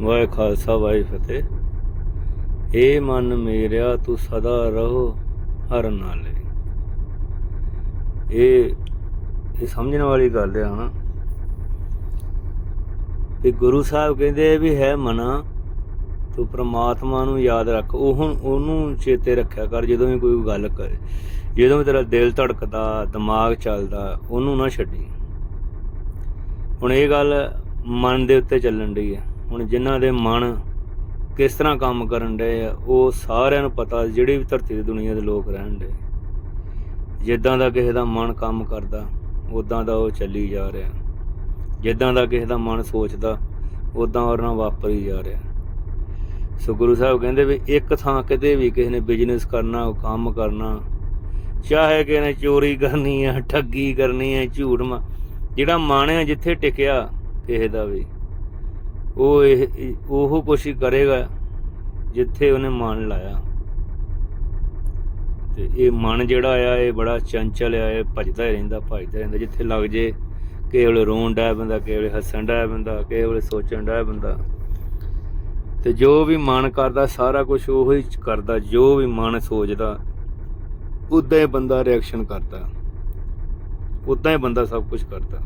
ਵਾਹਿ ਖਾਲਸਾ, ਵਾਹਿ ਫਤਿਹ। ਏ ਮਨ ਮੇਰਿਆ, ਤੂੰ ਸਦਾ ਰਹੋ ਹਰ ਨਾਲੇ। ਇਹ ਇਹ ਸਮਝਣ ਵਾਲੀ ਗੱਲ ਹੈ ਹਨਾ ਤੇ ਗੁਰੂ ਸਾਹਿਬ ਕਹਿੰਦੇ ਵੀ ਹੈ ਮਨਾ, ਤੂੰ ਪ੍ਰਮਾਤਮਾ ਨੂੰ ਯਾਦ ਰੱਖ। ਉਹ ਹੁਣ ਉਹਨੂੰ ਚੇਤੇ ਰੱਖਿਆ ਕਰ, ਜਦੋਂ ਵੀ ਕੋਈ ਗੱਲ ਕਰੇ। ਜਦੋਂ ਵੀ ਤੇਰਾ ਦਿਲ ਧੜਕਦਾ, ਦਿਮਾਗ ਚੱਲਦਾ, ਉਹਨੂੰ ਨਾ ਛੱਡੀ। ਹੁਣ ਇਹ ਗੱਲ ਮਨ ਦੇ ਉੱਤੇ ਚੱਲਣ ਡਈ ਹੈ ਹੁਣ ਜਿਨ੍ਹਾਂ ਦੇ ਮਨ ਕਿਸ ਤਰ੍ਹਾਂ ਕੰਮ ਕਰਨ ਡਏ ਆ, ਉਹ ਸਾਰਿਆਂ ਨੂੰ ਪਤਾ ਜਿਹੜੀ ਵੀ ਧਰਤੀ ਦੀ ਦੁਨੀਆ ਦੇ ਲੋਕ ਰਹਿਣ ਡੇ ਜਿੱਦਾਂ ਦਾ ਕਿਸੇ ਦਾ ਮਨ ਕੰਮ ਕਰਦਾ ਉਦਾਂ ਦਾ ਉਹ ਚੱਲੀ ਜਾ ਰਿਹਾ। ਜਿੱਦਾਂ ਦਾ ਕਿਸੇ ਦਾ ਮਨ ਸੋਚਦਾ ਉਦਾਂ ਉਹਨਾਂ ਵਾਪਰੀ ਜਾ ਰਿਹਾ। ਸੋ ਗੁਰੂ ਸਾਹਿਬ ਕਹਿੰਦੇ ਵੀ ਇੱਕ ਥਾਂ ਕਿਤੇ ਵੀ ਕਿਸੇ ਨੇ ਬਿਜ਼ਨਸ ਕਰਨਾ ਕੰਮ ਕਰਨਾ, ਚਾਹੇ ਕਿਸੇ ਨੇ ਚੋਰੀ ਕਰਨੀ ਆ, ਠੱਗੀ ਕਰਨੀ ਆ, ਝੂਠ ਮਾ, ਜਿਹੜਾ ਮਨ ਹੈ ਜਿੱਥੇ ਟਿਕਿਆ, ਕਿਸੇ ਦਾ ਵੀ। ਉਹ ਇਹ, ਉਹ ਕੁਛ ਹੀ ਕਰੇਗਾ ਜਿੱਥੇ ਉਹਨੇ ਮਨ ਲਾਇਆ। ਤੇ ਇਹ ਮਨ ਜਿਹੜਾ ਆ, ਇਹ ਬੜਾ ਚੰਚਲ ਆ, ਇਹ ਭਜਦਾ ਹੀ ਰਹਿੰਦਾ, ਭਜਦਾ ਰਹਿੰਦਾ। ਜਿੱਥੇ ਲੱਗ ਜੇ ਕਿਸੇ ਵੇਲੇ ਰੋਣ ਡੈ ਬੰਦਾ ਕਿਸੇ ਵੇਲੇ ਹੱਸਣ ਡੈ ਬੰਦਾ ਕਿਸੇ ਵੇਲੇ ਸੋਚਣ ਡੈ ਬੰਦਾ ਤੇ ਜੋ ਵੀ ਮਨ ਕਰਦਾ, ਸਾਰਾ ਕੁਝ ਉਹ ਹੀ ਕਰਦਾ। ਜੋ ਵੀ ਮਨ ਸੋਚਦਾ, ਉਦਾਂ ਹੀ ਬੰਦਾ ਰਿਐਕਸ਼ਨ ਕਰਦਾ। ਉਦਾਂ ਹੀ ਬੰਦਾ ਸਭ ਕੁਝ ਕਰਦਾ।